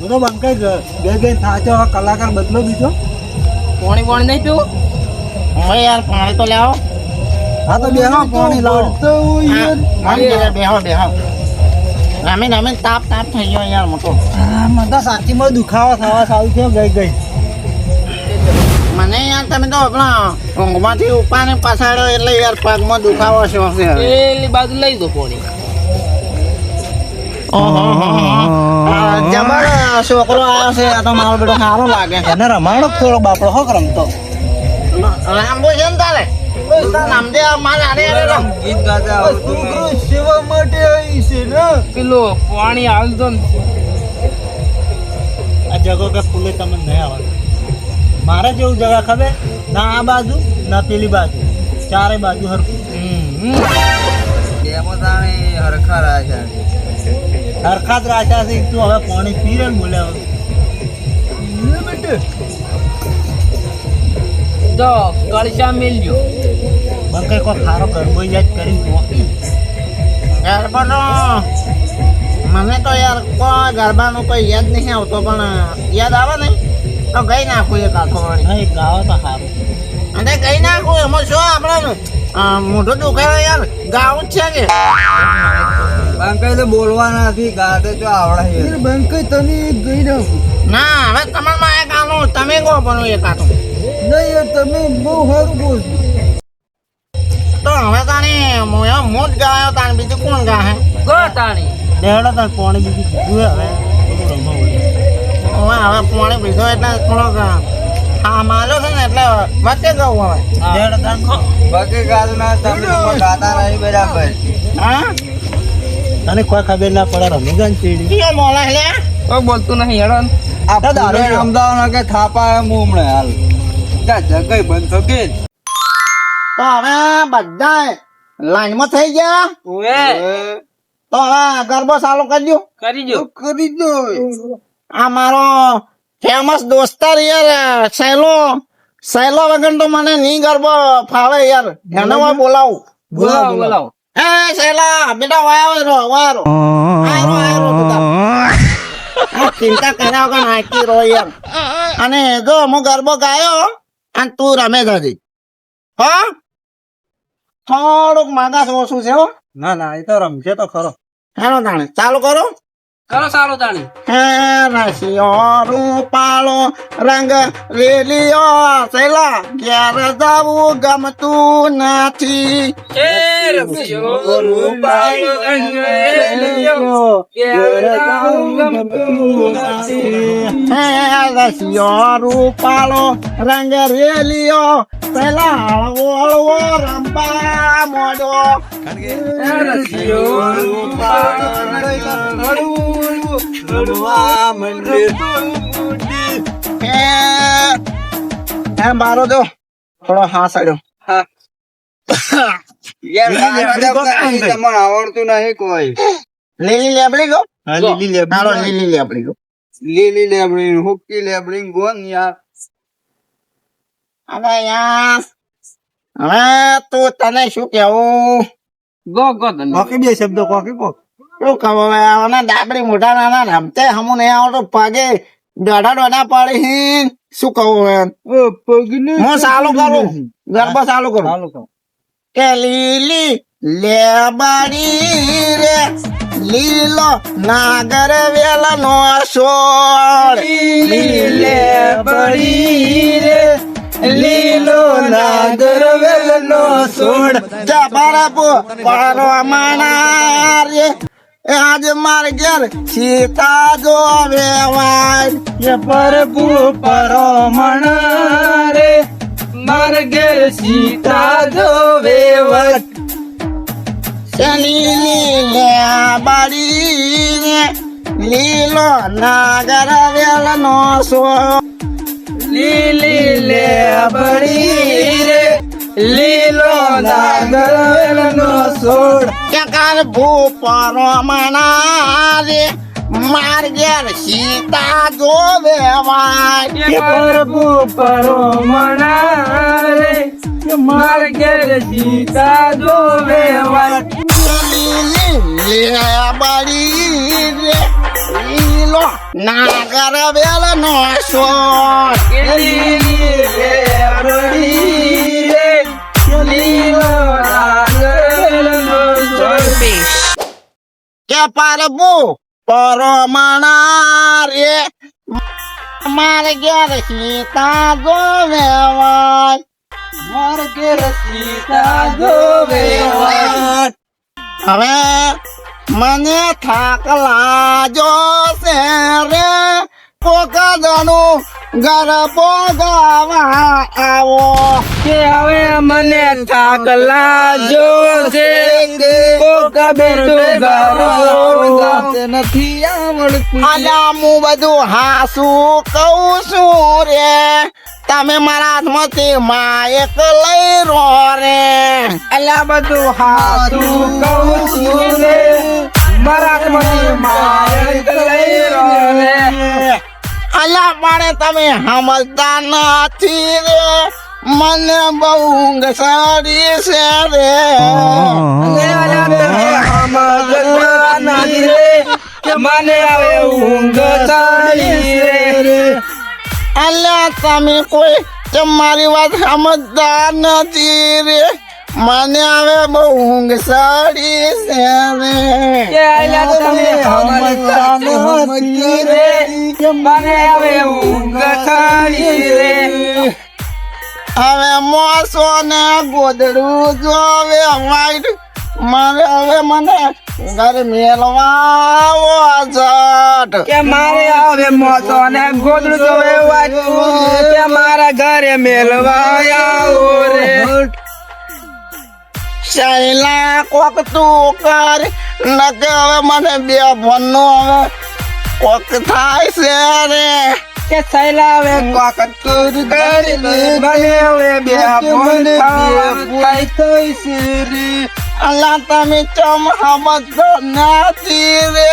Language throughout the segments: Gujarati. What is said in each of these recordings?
હું તો બંકાઈ ગયો બે બે થાચો કલાકાર બદલો બીજો પાણી પાણી નહીં પીવું? હવે યાર પાણી તો લાવો. હા તો બેહો પાણી લાવો. બેહો, બેહો રમીન રમીન તાપ તાપ થઈ ગયો યાર મોટો. આ મને તો સાચીમાં દુખાવા થવા સારું થયો ગઈ ગઈ. મને યાર તમે તો આપણા ઊંઘમાંથી ઉપાને પછાડ્યો એટલે યાર પગમાં દુખાવો છે. પેલી બાજુ લઈ દો પાણી. જબર છોકરો આવ્યો છે આ તો મારો બેટો સારો લાગે છે. એને રમાડો થોડો બાપડો રમતો લાંબો છે ને તારે છે પેલું પાણી આ જગો કે ફૂલે તમને નહીં આવવાનું મારે જેવું જગા ખબર ના આ બાજુ ના પેલી બાજુ ચારે બાજુ હરખું હરખા જ રાખ્યા છે તું હવે પાણી પી રે બોલ્યા તો કળશા મેલ્યો કઈ કોઈ ખારો ગરબો યાદ કરી યાર પણ મને તો યાર કોઈ ગરબાનું કોઈ યાદ નહીં આવતો પણ યાદ આવે ને તો ગઈ નાખું એક આખો વાળી. ગાવો તો સારું અને ગઈ નાખું એમાં શું આપણે મોઢું દુખાવે યાર ગાવું જ છે કે? બંકાઈ તો બોલવા નથી ગાતે તો આવડે બંકાઈ તમે ગઈ ના હવે તમારમાં એક આનું તમે કહો પણ એક આનું. નહીં તમે બહુ સારું બોલ. તો હવે તાણી એમ હું ગાયો તાણ બીજું કોણ ગાહે? ગો તાણી. દેવડો તાર પાણી બીજું હવે. હવે હવે પાણી પીધો એટલે થોડોક હા માલો છે ને એટલે વચ્ચે ગયું હવે. તાર ખો. બાકી ગાતું ના તમે ગાતા નહીં બરાબર. હા? તને કોઈ ખબર ના પડે રમી ચીડી. કયો મોલા લે. કોઈ બોલતું નહીં હેડન ને. આ દારૂ અમદાવાદ કે થાપા એમ હમણે હાલ. ત્યાં જગઈ બંધ થકે તો હવે બધા લાઈનમાં થઈ ગયા? ઓએ તો હવે ગરબો ચાલુ દો કરી દો કરી દો આ મારો ફેમસ દોસ્તાર યાર સહેલો સહેલો વગર તો મને નહીં ગરબો ફાવે યાર. એને હું બોલાવું. બોલાવો બોલાવો. એ બેટા વાયો રો ચિંતા કર્યા વગર નાખી રો અને જો હું ગરબો ગાયો અને તું રમે જજી હા? થોડુંક માગાસ ઓછું છે હો. ના ના એ તો રમશે તો ખરો. હેલો તાણે ચાલુ કરો. કરો સારો તાણી. હે રસિયો રૂપાળો રંગ રેલિયો સેલા ઘેર જવું ગમતું નથી. હે રસિયો રૂપાળો રંગ રેલિયો, ઘેર જવું ગમતું નથી. હે રસિયો રૂપાળો રંગ રેલિયો સેલા રંબા મોડો રૂપાળો રંગ હે હે મારો જો. થોડો હા સાડ્યો. યાર આવડતું નહીં કોઈ. લીલી લેબડી ગો હા લીલી લેબડી લીલી લેબડી ગો લીલી લેબડી હુક્કી લેબડી ગોન યાર અરે યાર હવે તું તને શું કેવું ગો ગો તને. બાકી બે શબ્દો કોકી કોક? શું ડાબડી મોઢા નાના રમતે હમું નહીં આવતો પગે દોઢા દોઢા પડી શું કહું હું ચાલુ કરું? ગરબો કરું? કે લીલી લેબડી રે લીલો નાગર વેલ નો સોળ લેબડી રે લીલો નાગર વેલનો સોડ જબર પારો માણા રે આજ માર ઘેર સીતા જો વેવાય પ્રભુ પરમણ રે માર ઘેર સીતા જોવે વટ લીલી લે બાડી રે લીલો નાગર વેલ નો સોડ લીલી લેબડી રે લીલો નાગર નો સોડ કે કાલ ભૂપરો મનારે માર ઘેર સીતા જો વેવાય. પ્રભુ પરમણ રે માર્ગેર સીતા જોવે વાય બાડી રે લીલો લીલો નાગર બેલ નો શોર લીલી રે લીલો ચોર. કે પારબુ પરમણા રે મારે ઘેર સીતા જોવે વાય મારે ઘેર સીતા જોવે વાટ. હવે મને થાક લાજો છે રે પોકાદનું ગરબો ગાવા આવો. કે હવે મને થાક લાજો છે. કોકા બેટો ગારો. ગાતે નથી આવડતું. અલ્યા હું બધું હાસુ કહું છું રે. તમે મારા હાથમાંથી માયક લઈ રો રે. અલ્યા બધું હાથું કહું છું રે. મારા હાથમાંથી માયક લઈ રહ્યો રે. અલ્યા પાડે તમે સમજતા નથી રે. મને બહુ ઊંઘ સારી છે રે. સમજતા નથી રે. કે મને હવે ઊંઘ સારી રે. અલ્યા તમે કોઈ તમારી વાત સમજતા નથી રે. મને હવે બહુ ઊંઘ સાડી છે મને હવે ઊંઘ સાડી રે. હવે મોસો ને ગોદડું જોવે વાઈટ. મારે હવે મને ઘરે મેલવા જટ. કે મારે હવે મોસો ને ગોદડું વાંચવું કે મારા ઘરે મેલવા આવો રે. શૈલા કોક તું કર. નકે હવે મને બે ભણનો હવે કોક થાય છે રે. કે સૈલા હવે કોકતુર કરી. લે મને હવે બે ફોન થાય છે રે. અલ્લા તમે ચમ સમજતો નથી રે.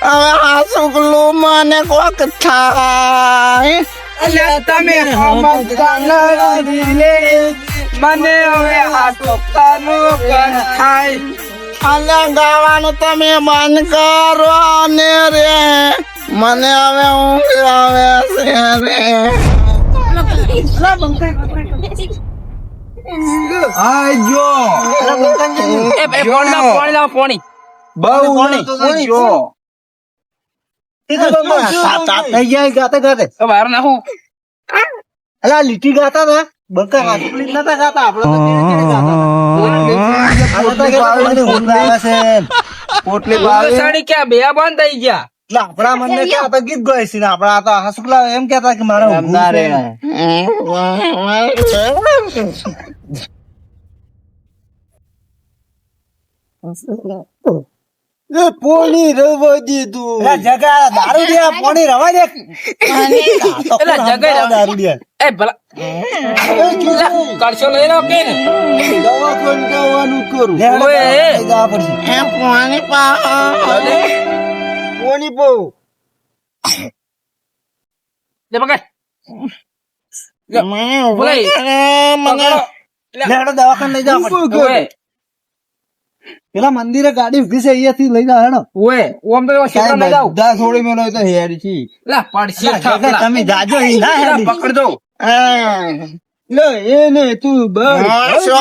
હવે આ સુગલું મને કોક થાય. અલ્યા તમે સમજતા નથી મને હવે આ ટોકાનું કર થાય. અલ્યા ગાવાનું તમે બંધ કરો ને રે. મને હવે ઊંઘ આવે છે રે. આજો એ બે પોણી લાવ પોણી લાવ પોણી. બહુ પોણી જો થઈ ગયા ગાતા ગાતે તો બહાર નાખું અલા લીટી ગાતા હતા બંકા રાજપૂત નતા ગાતા આપણે તો કેવી કેવી ગાતા હતા. આપણે તો કેવી મને ઊંઘ આવે છે પોટલી ભાવે સાડી ક્યાં બે બંધ થઈ ગયા એટલે આપણા મનને કે આ તો ગીત ગાય છે ને આપણા આ તો હાસુકલા એમ કહેતા કે મારે ઊંઘવું છે. પોણી રવા દીધું અલા જગા દે પોણી રવા દે. તો અલા જગા દારૂ દે એ ભલા. કરશો લઈ લો કે દવા જવાનું કરું. લે, એ. લઈ જવા પડશે. એ પોણી પા પોણી પો લે પકડ. મને બોલાય. મને લેડો દવાખાને લઈ જવા પડશે. પેલા મંદિરે ગાડી ઊભી છે અહીંયાથી લઈ જાવ ઓએ ઓમ તો શેતર લઈ જાવ બધા થોડી મેલો તો હેર છી. લા પડશે તમે જાજો અહીં ના હેર પકડ દો લે એ ને તું બસ. મોસો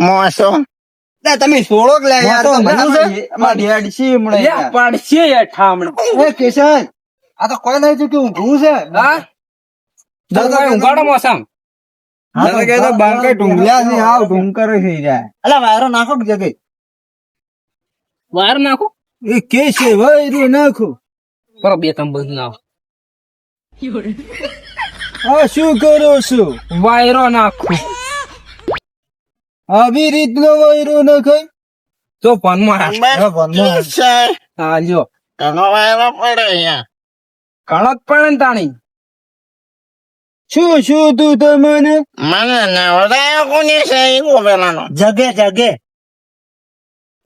મોસો. તમે કે લે યાર મોટો તો ભણ્યું છે? હેડ છી હમણે લે પડશે એ ઠામણ. એ કેશન આ તો કોઈ નહીં કે ઊંઘવું છે. હા? દરવાય ઉગાડો મોસમ. હા, તો કે તો બાંકે ઢૂંઢ્યા છે હાવ ઢૂંકર થઈ જાય અલા વાયરો નાખો કે જગે વાર નાખો. એ કે છે વૈરું નાખો. પર બે કામ બંધ નાખો આ શું કરો છો? વાયરો નાખો. આવી રીતનો વાયરો નખાય? તો પણ મારા હા લ્યો. ઘણો વાયરો પડે અહીંયા. કણક પણ ને તાણી. શું શું તું તમને મને નવડાયો કોની છે એ પેલાનો જગે જગે.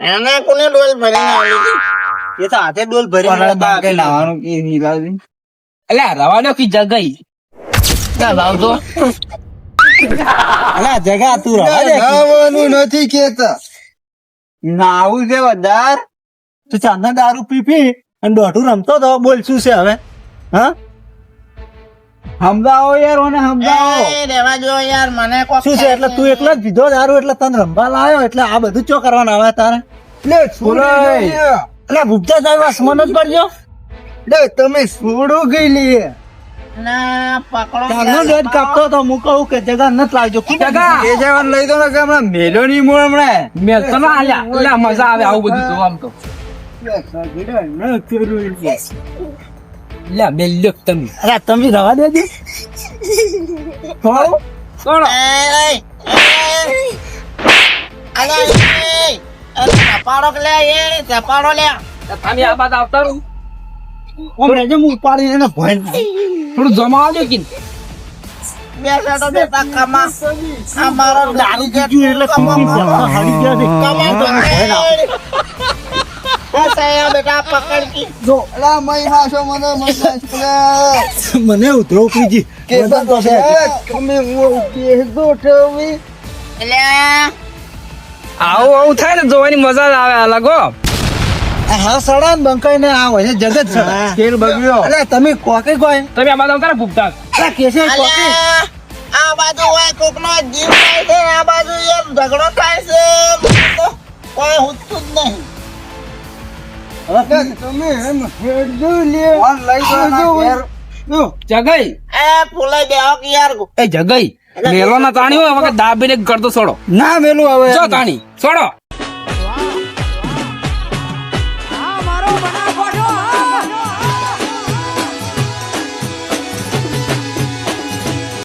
એને કોને ડોલ ભરીને આવી હતી એ તો હાથે ડોલ ભરી પણ બાંકે કે હીરાજી? એટલે રવાનો કી જગઈ? ક્યાં લાવ અલા જગા તું રવા દે નાવાનું નથી કેતા. નાવું છે વધાર. તું ચાંદા દારૂ પી પી અને દોઢું રમતો તો બોલ શું છે હવે? હા? સમજાવો યાર મને સમજાવો રેવા જો યાર મને શું છે? એટલે તું એકલો જ પીધો દારૂ એટલે તને રમવા લાવ્યો એટલે આ બધું ચો કરવાનું આવે તારે? બોલાય. એટલે ભૂપતા સાહેબ આ સ્મન જ પડજો તમે છોડો ગઈ લઈએ ના પકડો ત્યારનો ડેટ કાપતો તો હું કહું કે જગા નથી લાવજો. એ જવાન લઈ દો કે હમણાં મેલો ની મૂળ હમણાં. મેલ ના મજા આવે આવું બધું જોવા તો. લે મેલ લ્યો તમે અરે તમે રવા દેજો કોણ એ, એ, એ. અલા, એ, એ, ચપાડો લે એ ચપાડો લે તમે આ બાદ આવતા રહું ઓમ રેજો હું ઉપાડીને એને ભોય થોડું જમા આવજો કિન બે સેટો દેતા કમા અમારો દારૂ એટલે કમા હારી ગયા કમા તો એ સાયા બેટા પકડ કી અલા મય હાસો મને ઉતરો મને ઉધરો પીજી આવું આવું થાય ને જોવાની મજા જ આવે અલગ હા. સડા ને બંકાઈ ને આ હોય ને જગત સડા તેલ બગડ્યો. અરે તમે કોકે કોઈ? તમે આ બાજુ આવતા રહો ભૂપતા અરે કેસે કોકે? આ બાજુ હોય કોકનો જીવ થાય છે આ બાજુ એમ ઝઘડો થાય છે. કોઈ હુતું જ નહીં. જગઈ. એ ફૂલાઈ બેહો કે યાર એ જગઈ. મેલો ના તાણી હોય દાબી ને કરતો છોડો ના મેલું હવે તાણી છોડો